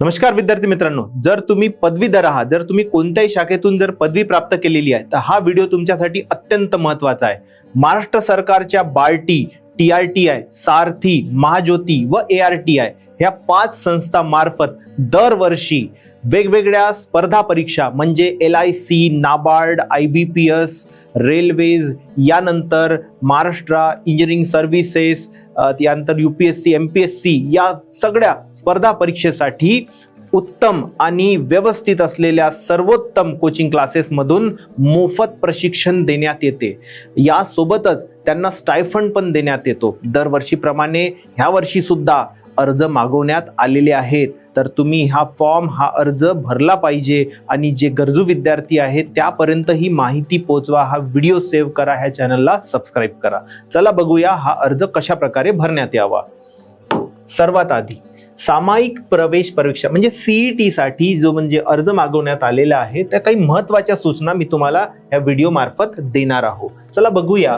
नमस्कार विद्यार्थी मित्रांनो जर तुम्ही पदवीधर आहात जर तुम्ही कोणत्याही शाखेतून जर पदवी प्राप्त केलेली आहे तर हा व्हिडिओ तुमच्यासाठी अत्यंत महत्त्वाचा आहे. महाराष्ट्र सरकारच्या BARTI T R T I Sarathi Mahajyoti व ए आर टी आय ह्या पाच संस्था मार्फत दरवर्षी वेगवेगळ्या स्पर्धा परीक्षा म्हणजे L I C NABARD I B P S railways यानंतर महाराष्ट्र इंजिनिअरिंग सर्व्हिसेस त्यानंतर U P S C M P S C या सगळ्या स्पर्धा परीक्षेसाठी उत्तम आणि व्यवस्थित असलेल्या सर्वोत्तम कोचिंग क्लासेसमधून मोफत प्रशिक्षण देण्यात येते. यासोबतच त्यांना स्टायफंड पण देण्यात येतो. दरवर्षीप्रमाणे ह्या वर्षी सुद्धा अर्ज मागवण्यात आलेले आहेत. तर तुम्ही हा फॉर्म हा अर्ज भरला पाहिजे आणि जे गरजू विद्यार्थी आहेत त्यापर्यंत ही माहिती पोहोचवा हा व्हिडिओ सेव्ह करा ह्या चॅनलला सबस्क्राईब करा. चला बघूया हा अर्ज कशा प्रकारे भरण्यात यावा. सर्वात आधी सामायिक प्रवेश परीक्षा म्हणजे सीईटी साठी जो म्हणजे अर्ज मागवण्यात आलेला आहे त्या काही महत्त्वाच्या सूचना मी तुम्हाला या व्हिडिओ मार्फत देणार आहोत चला बघूया.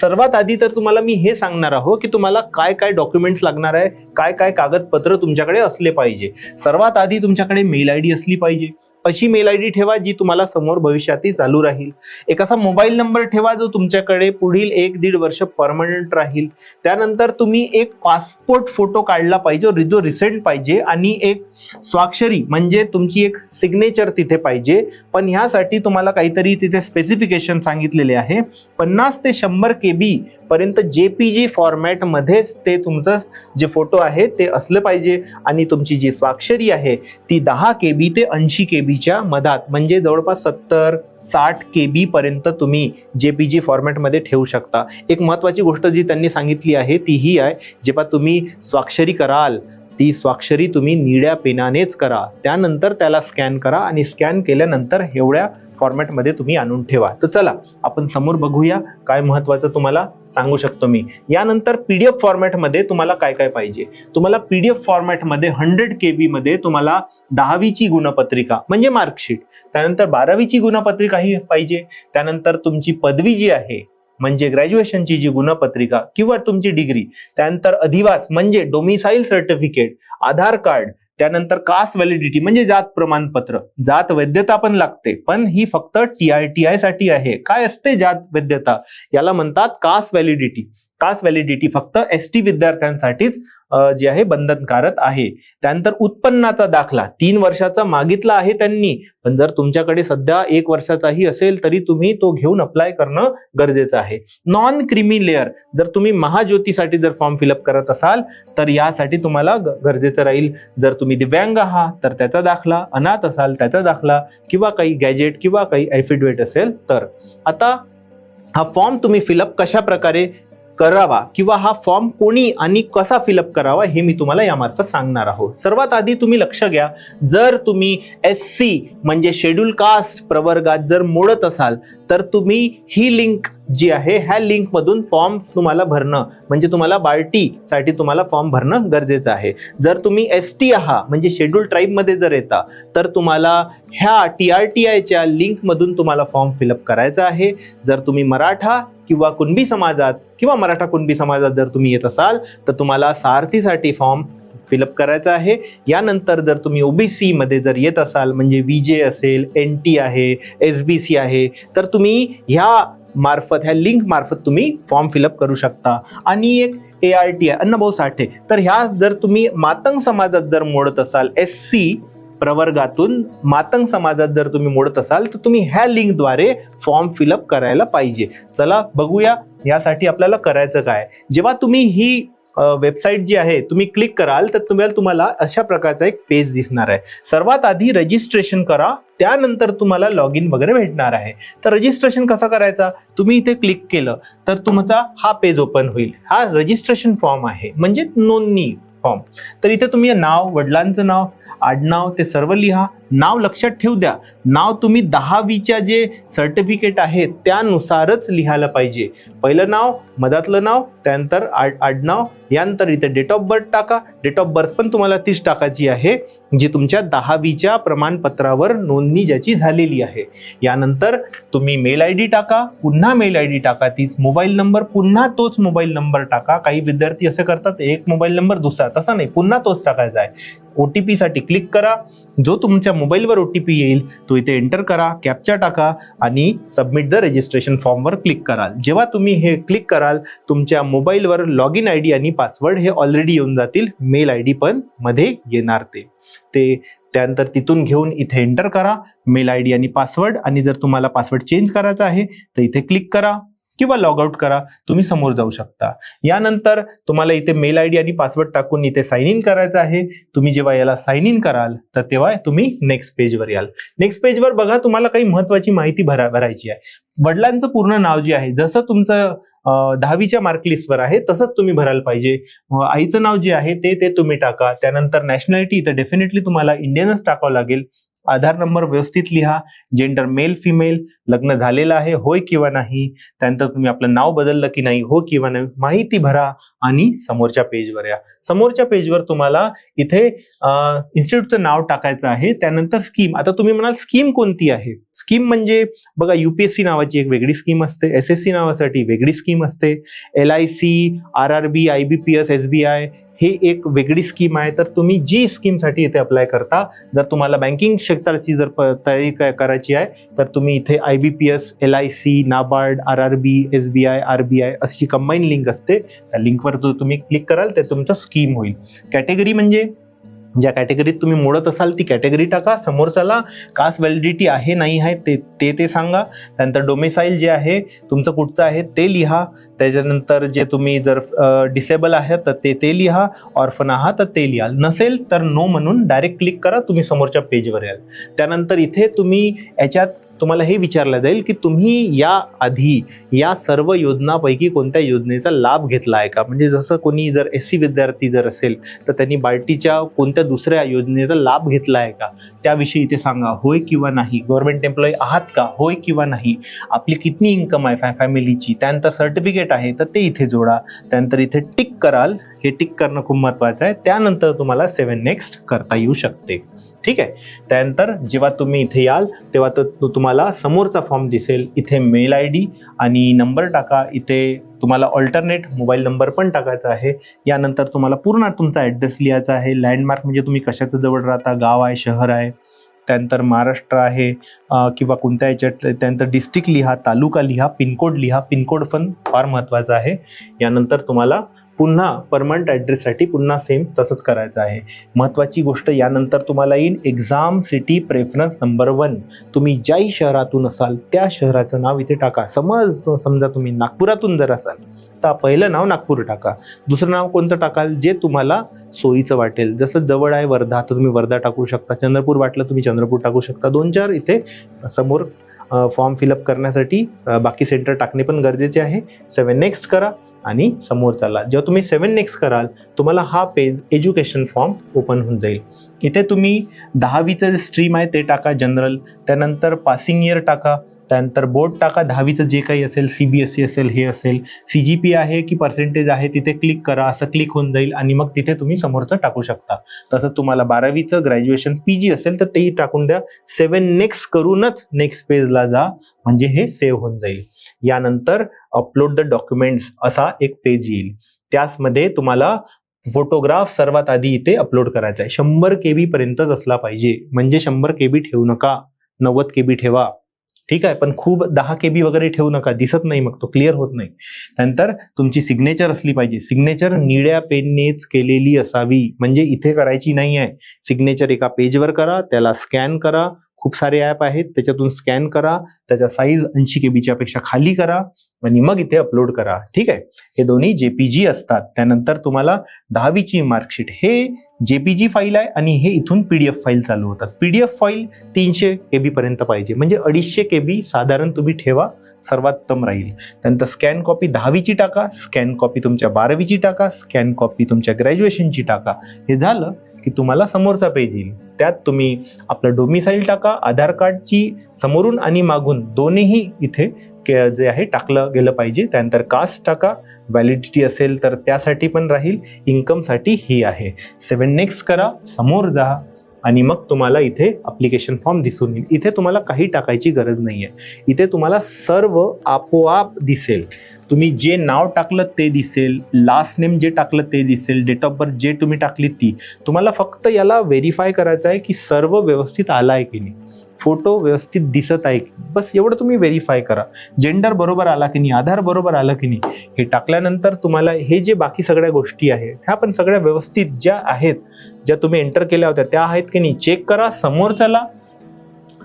सर्वात आधी तर तुम्हाला मी हे सांगणार आहो की तुम्हाला काय काय डॉक्युमेंट्स लागणार आहे काय काय कागदपत्र तुमच्याकडे असले पाहिजे. सर्वात आधी तुमच्याकडे मेल आय डी असली पाहिजे. अशी मेल आय डी ठेवा जी तुम्हाला समोर भविष्यातही चालू राहील. एक असा मोबाईल नंबर ठेवा जो तुमच्याकडे पुढील एक दीड वर्ष परमनंट राहील. त्यानंतर तुम्ही एक पासपोर्ट फोटो काढला पाहिजे जो रिसेंट पाहिजे आणि एक स्वाक्षरी म्हणजे तुमची एक सिग्नेचर तिथे पाहिजे. पण ह्यासाठी तुम्हाला काहीतरी तिथे स्पेसिफिकेशन सांगितलेले आहे. पन्नास ते शंभर के बी पर्यंत जे पी जी फॉर्मॅटमध्येच ते तुमचं जे फोटो आहे ते असलं पाहिजे. आणि तुमची जी स्वाक्षरी आहे ती दहा के बी ते ऐंशी के बीच्या मधात म्हणजे जवळपास सत्तर साठ के बी पर्यंत तुम्ही जे पी जी फॉर्मॅटमध्ये ठेवू शकता. एक महत्त्वाची गोष्ट जी त्यांनी सांगितली आहे ती ही आहे जेव्हा तुम्ही स्वाक्षरी कराल ती स्वाक्षरी तुम्ही निळ्या पेनानेच करा. त्यानंतर त्याला स्कॅन करा आणि स्कॅन केल्यानंतर एवढ्या फॉर्मॅटमध्ये तुम्ही आणून ठेवा. तर चला आपण समोर बघूया काय महत्त्वाचं तुम्हाला सांगू शकतो मी. यानंतर पी डी एफ फॉर्मॅटमध्ये तुम्हाला काय काय पाहिजे? तुम्हाला पी डी एफ फॉर्मॅटमध्ये हंड्रेड के बीमध्ये तुम्हाला दहावीची गुणपत्रिका म्हणजे मार्कशीट त्यानंतर बारावीची गुणपत्रिका ही पाहिजे. त्यानंतर तुमची पदवी जी आहे म्हणजे ग्रॅज्युएशनची जी गुणपत्रिका किंवा तुमची डिग्री त्यानंतर अधिवास म्हणजे डोमिसाईल सर्टिफिकेट आधार कार्ड त्यानंतर कास्ट व्हॅलिडिटी म्हणजे जात प्रमाणपत्र. जात वैद्यता पण लागते पण ही फक्त टी आय टी आयसाठी आहे. काय असते जात वैद्यता याला म्हणतात कास्ट व्हॅलिडिटी कास्ट व्हॅलिडिटी फक्त एस टी विद्यार्थ्यांसाठीच जे आहे बंधनकारक आहे. त्यानंतर उत्पन्नाचा दाखला. तीन वर्षाचा मागितला आहे त्यांनी. पण जर तुमच्याकडे सध्या एक वर्षाचाही असेल तरी तुम्ही तो घेऊन अप्लाय करणं गरजेचं आहे. नॉन क्रिमी लेअर जर तुम्ही महाज्योतीसाठी जर फॉर्म फिलअप करत असाल तर यासाठी तुम्हाला गरजेचं राहील. जर तुम्ही दिव्यांग आहात तर त्याचा दाखला. अनाथ असाल त्याचा दाखला. किंवा काही गॅजेट किंवा काही ॲफिडेविट असेल तर. आता हा फॉर्म तुम्ही फिलअप कशा प्रकारे करावा किंवा हा फॉर्म कोणी आणि कसा फिलअप करावा हे मी तुम्हाला यामार्फत सांगणार आहोत. सर्वात आधी तुम्ही लक्ष घ्या. जर तुम्ही एस सी म्हणजे शेड्यूल कास्ट प्रवर्गात जर मोडत असाल तर तुम्ही ही लिंक जी आहे ह्या लिंकमधून फॉर्म तुम्हाला भरणं म्हणजे तुम्हाला बार्टीसाठी तुम्हाला फॉर्म भरणं गरजेचं आहे. जर तुम्ही एस टी आहात म्हणजे शेड्यूल ट्राईबमध्ये जर येता तर तुम्हाला ह्या टी आर टी आयच्या लिंकमधून तुम्हाला फॉर्म फिलअप करायचा आहे. जर तुम्ही मराठा किंवा कुणबी समाजात किंवा मराठा कुणबी समाजात जर तुम्ही येत असाल तर तुम्हाला सारथीसाठी फॉर्म फिलअप करायचा आहे. यानंतर जर तुम्ही ओ बी सीमध्ये जर येत असाल म्हणजे व्ही जे असेल एन टी आहे एस बी सी आहे तर तुम्ही ह्या मार्फत ह्या लिंक मार्फत तुम्ही फॉर्म फिलअप करू शकता. आणि एक ए आर टी आहे अन्नभाऊ साठे. तर ह्या जर तुम्ही मातंग समाजात जर मोडत असाल एस सी प्रवर्गातून मातंग समाजात जर तुम्ही मोडत असाल तर तुम्ही ह्या लिंकद्वारे फॉर्म फिलअप करायला पाहिजे. चला बघूया यासाठी आपल्याला करायचं काय. जेव्हा तुम्ही ही वेबसाईट जी आहे तुम्ही क्लिक कराल तर तुम्हाला तुम्हाला अशा प्रकारचा एक पेज दिसणार आहे. सर्वात आधी रजिस्ट्रेशन करा त्यानंतर तुम्हाला लॉग इन वगैरे भेटणार आहे. तर रजिस्ट्रेशन कसा करायचा? तुम्ही इथे क्लिक केलं तर तुमचा हा पेज ओपन होईल. हा रजिस्ट्रेशन फॉर्म आहे. म्हणजे नोंदणी फॉर्म तर इथे तुम्ही नाव वडिलांचं नाव आडनाव ते सर्व लिहा. नाव लक्षात ठेवू द्या. नाव तुम्ही दहावीच्या जे सर्टिफिकेट आहे त्यानुसारच लिहायला पाहिजे. पहिलं नाव मधातलं नाव त्यानंतर आड आडनाव यानंतर इथे डेट ऑफ बर्थ टाका. डेट ऑफ बर्थ पण तुम्हाला तीच टाकायची आहे जी तुमच्या दहावीच्या प्रमाणपत्रावर नोंदणी ज्याची झालेली आहे. यानंतर तुम्ही मेल आय डी टाका. पुन्हा मेल आय डी टाका. तीच मोबाईल नंबर पुन्हा तोच मोबाईल नंबर टाका. काही विद्यार्थी असं करतात एक मोबाईल नंबर दुसरा. तसा नाही. पुन्हा तोच टाकायचा आहे. ओ टी पीसाठी क्लिक करा. जो तुमच्या मोबाईलवर ओ टी पी येईल तो इथे एंटर करा कॅप्चा टाका आणि सबमिट द रजिस्ट्रेशन फॉर्मवर क्लिक कराल. जेव्हा तुम्ही हे क्लिक कराल तुमच्या मोबाईलवर लॉग इन आय डी आणि पासवर्ड हे ऑलरेडी येऊन जातील. मेल आय डी पण मध्ये येणार ते. ते त्यानंतर तिथून घेऊन इथे एंटर करा. मेल आय डी आणि पासवर्ड आणि जर तुम्हाला पासवर्ड चेंज करायचा आहे तर इथे क्लिक करा. किंवा लॉग आउट करा तुम्ही समोर जाऊ शकता. यानंतर तुम्हाला इथे मेल आय डी आणि पासवर्ड टाकून इथे साइन इन करायचं आहे. तुम्ही जेव्हा याला साईन इन कराल तर तेव्हा तुम्ही नेक्स्ट पेजवर याल. नेक्स्ट पेजवर बघा तुम्हाला काही महत्वाची माहिती भरा भरायची आहे. वडिलांचं पूर्ण नाव जे आहे जसं तुमचं दहावीच्या मार्कलिस्टवर आहे तसंच तुम्ही भरायला पाहिजे. आईचं नाव जे आहे ते ते तुम्ही टाका. त्यानंतर नॅशनॅलिटी इथं डेफिनेटली तुम्हाला इंडियनच टाकावं लागेल. आधार नंबर व्यवस्थित लिहा जेंडर मेल फिमेल लग्न झालेलं आहे होय किंवा नाही त्यानंतर तुम्ही आपलं नाव बदललं की नाही हो किंवा नाही माहिती भरा आणि समोरच्या पेजवर या. समोरच्या पेजवर तुम्हाला इथे इन्स्टिट्यूटचं नाव टाकायचं आहे त्यानंतर स्कीम आता तुम्ही म्हणाल स्कीम कोणती आहे? स्कीम म्हणजे बघा युपीएससी नावाची एक वेगळी स्कीम असते एस एस सी नावासाठी वेगळी स्कीम असते L I C R R B I B P S S B I ही एक वेगळी स्कीम आहे. तर तुम्ही जी स्कीमसाठी इथे अप्लाय करता जर तुम्हाला बँकिंग क्षेत्राची जर प- तयारी क- करायची आहे तर तुम्ही इथे I B P S L I C NABARD R R B S B I R B I अशी कंबाईन लिंक असते. त्या लिंकवर तुम्ही क्लिक कराल ते तुमचं स्कीम होईल. कॅटेगरी म्हणजे? ज्या कॅटेगरीत तुम्ही मोडत असाल ती कॅटेगरी टाका. समोरच्याला कास्ट व्हॅलिडिटी आहे नाही आहे ते ते ते सांगा. त्यानंतर डोमिसाईल जे आहे तुमचं कुठचं आहे ते लिहा. त्याच्यानंतर जे तुम्ही जर डिसेबल आहे तर ते ते लिहा. ऑर्फन आहात तर ते लिहाल नसेल तर नो म्हणून डायरेक्ट क्लिक करा. तुम्ही समोरच्या पेजवर याल. त्यानंतर इथे तुम्ही याच्यात तुम्हाला हे विचारलं जाईल की तुम्ही या आधी या सर्व योजनापैकी कोणत्या योजनेचा लाभ घेतला आहे का? म्हणजे जसं कोणी जर एस सी विद्यार्थी जर असेल तर त्यांनी बार्टीच्या कोणत्या दुसऱ्या योजनेचा लाभ घेतला आहे का? त्याविषयी इथे सांगा होय किंवा नाही? गव्हर्नमेंट एम्प्लॉई आहात का? होय किंवा नाही? आपली कितनी इन्कम आहे फॅ फॅमिलीची? त्यानंतर सर्टिफिकेट आहे तर ते इथे जोडा. त्यानंतर इथे टिक कराल हे टिक करणं खूप महत्त्वाचं आहे. त्यानंतर तुम्हाला सेवन नेक्स्ट करता येऊ शकते. ठीक आहे? त्यानंतर जेव्हा तुम्ही इथे याल तेव्हा तो तुम्हाला समोरचा फॉर्म दिसेल. इथे मेल आय डी आणि नंबर टाका. इथे तुम्हाला ऑल्टरनेट मोबाईल नंबर पण टाकायचा आहे. यानंतर तुम्हाला पूर्ण तुमचा ॲड्रेस लिहायचा आहे. लँडमार्क म्हणजे तुम्ही कशाचं जवळ राहता? गाव आहे शहर आहे. त्यानंतर महाराष्ट्र आहे किंवा कोणत्या याच्यात त्यानंतर डिस्ट्रिक्ट लिहा तालुका लिहा पिनकोड लिहा. पिनकोड पण फार महत्त्वाचा आहे. यानंतर तुम्हाला पुन्हा परमनंट ॲड्रेससाठी पुन्हा सेम तसंच करायचं आहे. महत्त्वाची गोष्ट यानंतर तुम्हाला येईल exam city preference number one तुम्ही ज्याही शहरातून असाल त्या शहराचं नाव इथे टाका. समज समजा तुम्ही नागपुरातून जर असाल तर पहिलं नाव नागपूर टाका. दुसरं नाव कोणतं टाकाल? जे तुम्हाला सोयीचं वाटेल. जसं जवळ आहे वर्धा तर तुम्ही वर्धा टाकू शकता. चंद्रपूर वाटलं तुम्ही चंद्रपूर टाकू शकता. दोन चार इथे समोर फॉर्म फिलअप करण्यासाठी बाकी सेंटर टाकणे पण गरजेचे आहे. सेवन नेक्स्ट करा आणि समोर चाला जेव्हा तुम्ही सेवन नेक्स्ट कराल तुम्हाला हा पेज एज्युकेशन फॉर्म ओपन होऊन जाईल. इथे तुम्ही दहावीचं जे स्ट्रीम आहे ते टाका जनरल त्यानंतर पासिंग इयर टाका. त्यानंतर बोर्ड टाका दहावीचं जे काही असेल सी बी एस सी असेल हे असेल सी जी पी आहे की पर्सेंटेज आहे तिथे क्लिक करा असं क्लिक होऊन जाईल आणि मग तिथे तुम्ही समोरचं टाकू शकता. तसं तुम्हाला बारावीचं ग्रॅज्युएशन पी जी असेल तर तेही टाकून द्या. सेवन नेक्स्ट करूनच नेक्स्ट पेजला जा म्हणजे हे सेव्ह होऊन जाईल. यानंतर अपलोड द डॉक्युमेंट्स असा एक पेज येईल. त्याचमध्ये तुम्हाला फोटोग्राफ सर्वात आधी इथे अपलोड करायचा आहे. शंभर के बी पर्यंतच असला पाहिजे. म्हणजे शंभर के बी ठेवू नका. नव्वद के बी ठेवा. ठीक आहे पण खूप दहा के बी वगैरे ठेवू नका दिसत नाही मग तो क्लिअर होत नाही. त्यानंतर तुमची सिग्नेचर असली पाहिजे. सिग्नेचर निळ्या पेननेच केलेली असावी. म्हणजे इथे करायची नाही आहे. सिग्नेचर एका पेजवर करा त्याला स्कॅन करा. खूप सारे ॲप आहेत त्याच्यातून स्कॅन करा. त्याचा साईज ऐंशी के बीच्या पेक्षा खाली करा. आणि मग इथे अपलोड करा. ठीक आहे? हे दोन्ही जेपीजी असतात. त्यानंतर तुम्हाला दहावीची मार्कशीट. हे जेपीजी फाईल आहे आणि हे इथून पीडीएफ फाईल चालू होतात. पीडीएफ फाईल तीनशे के बी पर्यंत पाहिजे. म्हणजे अडीचशे के बी साधारण तुम्ही ठेवा सर्वात उत्तम राहील. त्यानंतर स्कॅन कॉपी दहावीची टाका स्कॅन कॉपी तुमच्या बारावीची टाका स्कॅन कॉपी तुमच्या ग्रॅज्युएशनची टाका. हे झालं की तुम्हाला समोरचा पेज येईल. त्यात तुम्ही आपलं डोमिसाईल टाका आधार कार्डची समोरून आणि मागून दोन्हीही इथे के- जे आहे टाकलं गेलं पाहिजे. त्यानंतर कास्ट टाका. व्हॅलिडिटी असेल तर त्यासाठी पण राहील. इन्कमसाठी ही आहे. सेवन नेक्स्ट करा. समोर जा. आणि मग तुम्हाला इथे अप्लिकेशन फॉर्म दिसून येईल. इथे तुम्हाला काही टाकायची गरज नाही आहे इथे तुम्हाला सर्व आपोआप दिसेल. तुम्ही जे नाव टाकलं ते दिसेल लास्ट नेम जे टाकलं ते दिसेल डेट ऑफ बर्थ जे तुम्ही टाकली ती तुम्हाला फक्त याला व्हेरीफाय करायचं आहे की सर्व व्यवस्थित आला आहे की नाही. फोटो व्यवस्थित दिसत आहे की बस एवढं तुम्ही व्हेरीफाय करा. जेंडर बरोबर आला की नाही आधार बरोबर आला की नाही हे टाकल्यानंतर तुम्हाला हे जे बाकी सगळ्या गोष्टी आहेत ह्या पण सगळ्या व्यवस्थित ज्या आहेत ज्या तुम्ही एंटर केल्या होत्या त्या आहेत की नाही चेक करा समोर चला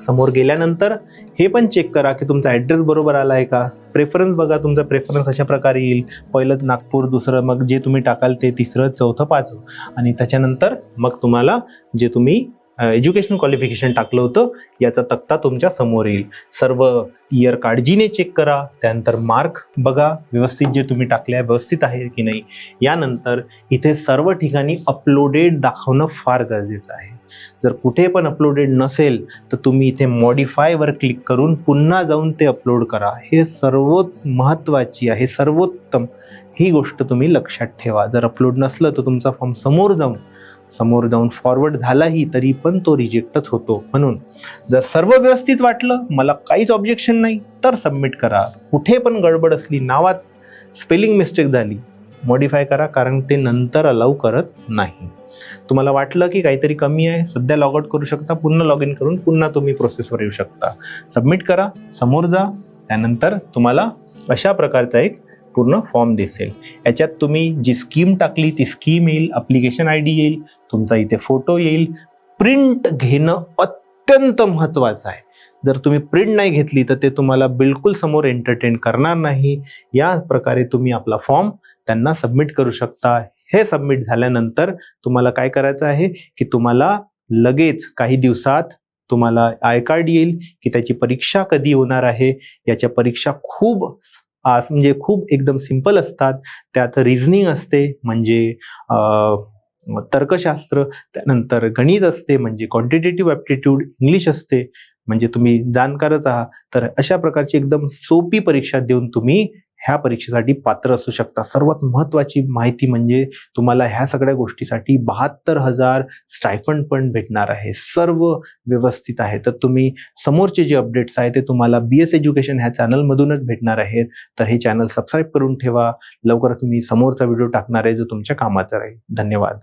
समोर गेल्यानंतर हे पण चेक करा की तुमचा ॲड्रेस बरोबर आला आहे का? प्रेफरन्स बघा तुमचा प्रेफरन्स अशा प्रकारे येईल. पहिलं नागपूर दुसरं मग जे तुम्ही टाकाल ते तिसरं चौथं पाचवं. आणि त्याच्यानंतर मग तुम्हाला जे तुम्ही एज्युकेशन क्वालिफिकेशन टाकलं होतं याचा तक्ता तुमच्यासमोर येईल. सर्व इयर काळजीने चेक करा. त्यानंतर मार्क बघा व्यवस्थित जे तुम्ही टाकले आहे व्यवस्थित आहे की नाही. यानंतर इथे सर्व ठिकाणी अपलोडेड दाखवणं फार गरजेचं आहे. जर कुठे पण अपलोडेड नसेल तर तुम्ही इथे मॉडिफायवर क्लिक करून पुन्हा जाऊन ते अपलोड करा. हे सर्वोत महत्त्वाची आहे सर्वोत्तम ही गोष्ट तुम्ही लक्षात ठेवा. जर अपलोड नसलं तर तुमचा फॉर्म समोर जाऊन समोर जाऊन फॉरवर्ड झालाही तरी पण तो रिजेक्टच होतो. म्हणून जर सर्व व्यवस्थित वाटलं मला काहीच ऑब्जेक्शन नाही तर सबमिट करा. कुठे पण गडबड असली नावात स्पेलिंग मिस्टेक झाली मॉडिफाय करा कारण ते नंतर अलाव करत नाही. तुम्हाला वाटलं की काहीतरी कमी आहे सध्या लॉग आउट करू शकता पुन्हा लॉग इन करून पुन्हा तुम्ही प्रोसेसवर येऊ शकता. सबमिट करा समोर जा त्यानंतर तुम्हाला अशा प्रकारचा एक पूर्ण फॉर्म दिसेल. याच्यात तुम्ही जी स्कीम टाकली ती स्कीम येईल अप्लिकेशन आय डी येईल तुमचा इथे फोटो येईल. प्रिंट घेणं अत्यंत महत्त्वाचं आहे. जर तुम्ही प्रिंट नाही घेतली तर ते तुम्हाला बिलकुल समोर एंटरटेन करणार नाही. या प्रकारे तुम्ही आपला फॉर्म त्यांना सबमिट करू शकता. हे सबमिट झाल्यानंतर तुम्हाला काय करायचं आहे की तुम्हाला लगेच काही दिवसात तुम्हाला आय कार्ड येईल की त्याची परीक्षा कधी होणार आहे. याच्या परीक्षा खूप आज म्हणजे खूप एकदम सिंपल असतात. त्यात रिझनिंग असते म्हणजे तर्कशास्त्र त्यानंतर गणित असते म्हणजे क्वांटिटेटिव्ह ॲप्टिट्यूड इंग्लिश असते. म्हणजे तुम्ही जाणकारच आहात तर अशा प्रकारची एकदम सोपी परीक्षा देऊन तुम्ही ह्या परीक्षेसाठी पात्र असू शकता. सर्वात महत्त्वाची माहिती म्हणजे तुम्हाला ह्या सगळ्या गोष्टीसाठी बहात्तर हजार स्टायफंड पण भेटणार आहे. सर्व व्यवस्थित आहे. तर तुम्ही समोरचे जे अपडेट्स आहे ते तुम्हाला बी एस एज्युकेशन ह्या चॅनलमधूनच भेटणार आहेत. तर हे चॅनल सबस्क्राईब करून ठेवा. लवकरच मी समोरचा व्हिडिओ टाकणार आहे जो तुमच्या कामाचा राहील. धन्यवाद.